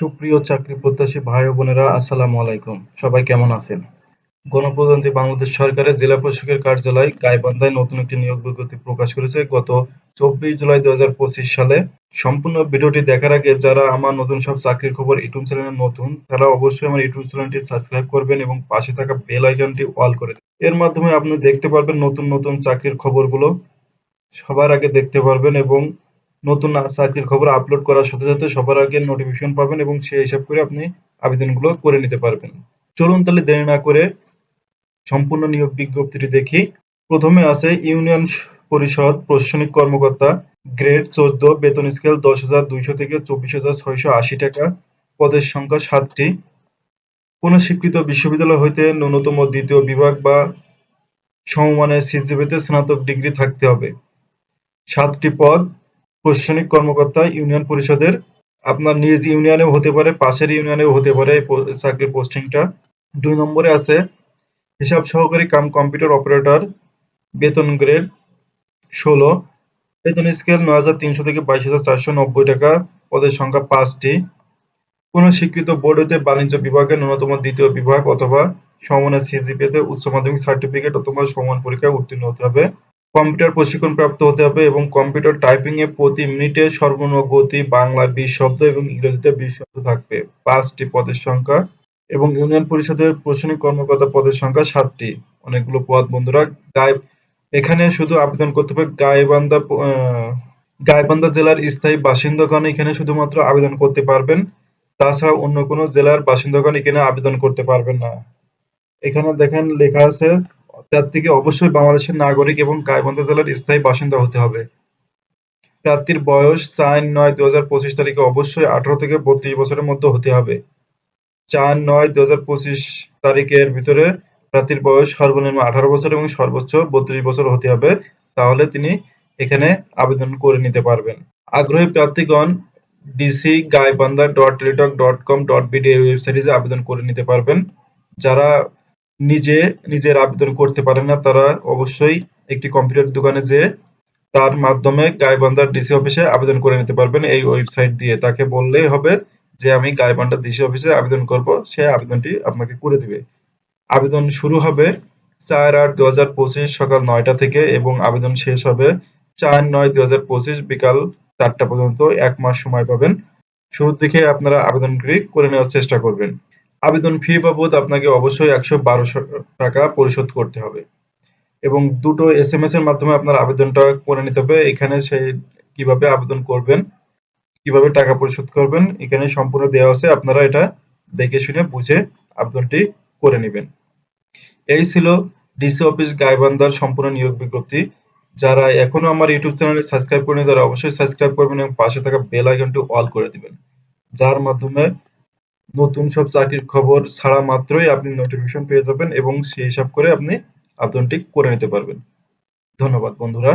সুপ্রিয় চাকরি প্রত্যাশী ভাই বোনেরা, আসসালামু আলাইকুম। সবাই কেমন আছেন? গণপ্রজাতন্ত্রী বাংলাদেশ সরকারের জেলা প্রশাসকের কার্যালয় গাইবান্ধায় নতুন একটি নিয়োগ বিজ্ঞপ্তি প্রকাশ করেছে। গত চব্বিশ জুলাই দু হাজার পঁচিশ সালে সম্পূর্ণ ভিডিওটি দেখার আগে যারা আমার নতুন সব চাকরির খবর ইউটিউব চ্যানেলে নতুন, তারা অবশ্যই আমার ইউটিউব চ্যানেলটি সাবস্ক্রাইব করবেন এবং পাশে থাকা বেল আইকনটি অল করে এর মাধ্যমে আপনি দেখতে পারবেন নতুন নতুন চাকরির খবরগুলো সবার আগে দেখতে পারবেন এবং নতুন চাকরির খবর আপলোড করার সাথে সাথে সবার আগে নোটিফিকেশন পাবেন এবং সেই হিসাব করে আপনি আবেদনগুলো করে নিতে পারবেন। চলুন তাহলে দেরি না করে সম্পূর্ণ নিয়োগ বিজ্ঞপ্তিটি দেখি। প্রথমে আছে ইউনিয়ন পরিষদ প্রশাসনিক কর্মকর্তা, গ্রেড চোদ্দ, বেতন স্কেল দশ হাজার দুইশো থেকে চব্বিশ হাজার ছয়শো আশি টাকা, পদের সংখ্যা সাতটি। কোন স্বীকৃত বিশ্ববিদ্যালয় হইতে ন্যূনতম দ্বিতীয় বিভাগ বা সমমানের সিজিপিতে স্নাতক ডিগ্রি থাকতে হবে। সাতটি পদ প্রশাসনিক কর্মকর্তা ইউনিয়ন পরিষদের, আপনার নিজ ইউনিয়নেও হতে পারে, পাশের ইউনিয়নেও হতে পারে চাকরির পোস্টিংটা। দুই নম্বরে আছে, হিসাব সহকারী কাম কম্পিউটার অপারেটর, বেতন গ্রেড ষোলো, বেতন স্কেল নয় হাজার তিনশো থেকে বাইশ হাজার চারশো নব্বই টাকা, পদের সংখ্যা পাঁচটি। কোন স্বীকৃত বোর্ড হতে বাণিজ্য বিভাগে ন্যূনতম দ্বিতীয় বিভাগ অথবা সমমানের সিজিপিতে উচ্চ মাধ্যমিক সার্টিফিকেট অথবা সমান পরীক্ষায় উত্তীর্ণ হতে হবে। কম্পিউটার প্রশিক্ষণ প্রাপ্ত হতে হবে এবং কম্পিউটার টাইপিং এ প্রতি মিনিটে সর্বনিম্ন গতি বাংলায় বিশ শব্দ এবং ইংরেজিতে বিশ শব্দ থাকবে। পাঁচটি পদের সংখ্যা এবং ইউনিয়ন পরিষদের প্রশাসনিক কর্মকর্তা পদের সংখ্যা সাতটি। অনেকগুলো পদ বন্ধুরা। গায়ে এখানে শুধু আবেদন করতে হবে। গাইবান্ধা আহ, গাইবান্ধা জেলার স্থায়ী বাসিন্দাগণ এখানে শুধুমাত্র আবেদন করতে পারবেন। তাছাড়া অন্য কোনো জেলার বাসিন্দাগণ এখানে আবেদন করতে পারবেন না। এখানে দেখেন লেখা আছে প্রার্থীকে অবশ্যই বাংলাদেশের নাগরিক এবং গাইবান্ধা জেলার স্থায়ী বাসিন্দা হতে হবে। প্রার্থীর বয়স চার নয় দু হাজার পঁচিশ তারিখে অবশ্যই আঠারো থেকে বত্রিশ বছরের মধ্যে হতে হবে। চার নয় দু হাজার পঁচিশ তারিখের ভিতরে প্রার্থীর বয়স সর্বনিম্ন আঠারো বছর এবং সর্বোচ্চ বত্রিশ বছর হতে হবে। তাহলে তিনি এখানে আবেদন করে নিতে পারবেন। আগ্রহী প্রার্থীগণ DC Gaibandha dot Teletalk dot com dot BD ওয়েবসাইটে আবেদন করে নিতে পারবেন। যারা নিজে, নিজের আবেদন করতে পারেন না, তারা অবশ্যই একটি কম্পিউটার দোকানে যেয়ে তার মাধ্যমে গাইবান্ধার ডিসি অফিসে আবেদন করে নিতে পারবেন এই ওয়েবসাইট দিয়ে। তাকে বললেই হবে যে, আমি গাইবান্ধার ডিসি অফিসে আবেদন করব, সে আবেদনটি আপনাকে করে দিবে। আবেদন শুরু হবে চার আট দু হাজার পঁচিশ সকাল নয়টা থেকে এবং আবেদন শেষ হবে চার নয় দু হাজার পঁচিশ বিকাল চারটা পর্যন্ত। এক মাস সময় পাবেন। শুরুর দিকে আপনারা আবেদনটি করে নেওয়ার চেষ্টা করবেন। আবেদন ফি বাবদ আপনাকে অবশ্যই একশো বারোশো টাকা পরিশোধ করতে হবে। এবং দুটো এস এম এস এর মাধ্যমে আপনার আবেদনটা করে নিতে হবে। এখানে সেই কীভাবে আবেদন করবেন, কীভাবে টাকা পরিশোধ করবেন, এখানে সম্পূর্ণ দেওয়া আছে। আপনারা এটা দেখে শুনে বুঝে আবেদনটি করে নেবেন। এই ছিল ডিসি অফিস গাইবান্ধার সম্পূর্ণ নিয়োগ বিজ্ঞপ্তি। যারা এখনও আমার ইউটিউব চ্যানেলে সাবস্ক্রাইব করেনি, তারা অবশ্যই সাবস্ক্রাইব করবেন এবং পাশে থাকা বেল আইকনটি অল করে দিবেন। যার মাধ্যমে নতুন সব চাকরির খবর ছাড়া মাত্রই আপনি নোটিফিকেশন পেয়ে যাবেন এবং সেই হিসাব করে আপনি আবেদনটি করে নিতে পারবেন। ধন্যবাদ বন্ধুরা।